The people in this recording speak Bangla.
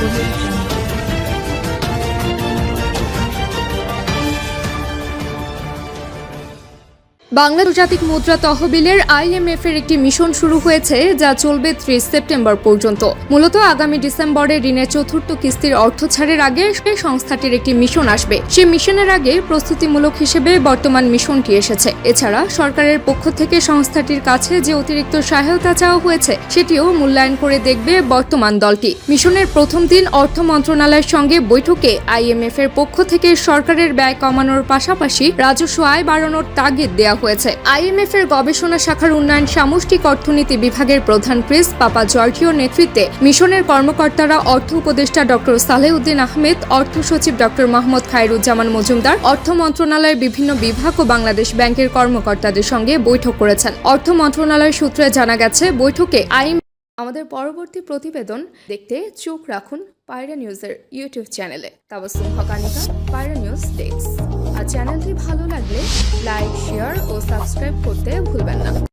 Acquisition. Jungle. বাংলাদেশ মুদ্রা তহবিলের আইএমএফ এর একটি মিশন শুরু হয়েছে, যা চলবে ত্রিশ সেপ্টেম্বর পর্যন্ত। মূলত আগামী ডিসেম্বরে ঋণের চতুর্থ কিস্তির অর্থ ছাড়ের আগে সংস্থাটির একটি মিশন আসবে। সেই মিশনের আগে প্রস্তুতিমূলক হিসেবে বর্তমান মিশনটি এসেছে। এছাড়া সরকারের পক্ষ থেকে সংস্থাটির কাছে যে অতিরিক্ত সহায়তা চাওয়া হয়েছে, সেটিও মূল্যায়ন করে দেখবে বর্তমান দলটি। মিশনের প্রথম দিন অর্থ মন্ত্রণালয়ের সঙ্গে বৈঠকে আইএমএফ এর পক্ষ থেকে সরকারের ব্যয় কমানোর পাশাপাশি রাজস্ব আয় বাড়ানোর তাগিদ দেওয়া হয়েছে। আইএমএফ এর গবেষণা শাখার উন্নয়ন সামষ্টিক অর্থনীতি বিভাগের প্রধান ক্রিস পাপা জর্জিওর নেতৃত্বে মিশনের কর্মকর্তারা অর্থ উপদেষ্টা ডক্টর সালেউদ্দিন আহমেদ, অর্থ সচিব ডক্টর মোহাম্মদ খায়রুজ্জামান মজুমদার, অর্থ মন্ত্রণালয়ের বিভিন্ন বিভাগ ও বাংলাদেশ ব্যাংকের কর্মকর্তাদের সঙ্গে বৈঠক করেছেন। অর্থ মন্ত্রণালয় সূত্রে জানা গেছে, বৈঠকে আইন আমাদের পরবর্তী প্রতিবেদন দেখতে চোখ রাখুন পায়রা নিউজের ইউটিউব চ্যানেলে। তাবসুম হকানিকা, পায়রা নিউজ ডেস্ক। আর চ্যানেলটি ভালো লাগলে লাইক, শেয়ার ও সাবস্ক্রাইব করতে ভুলবেন না।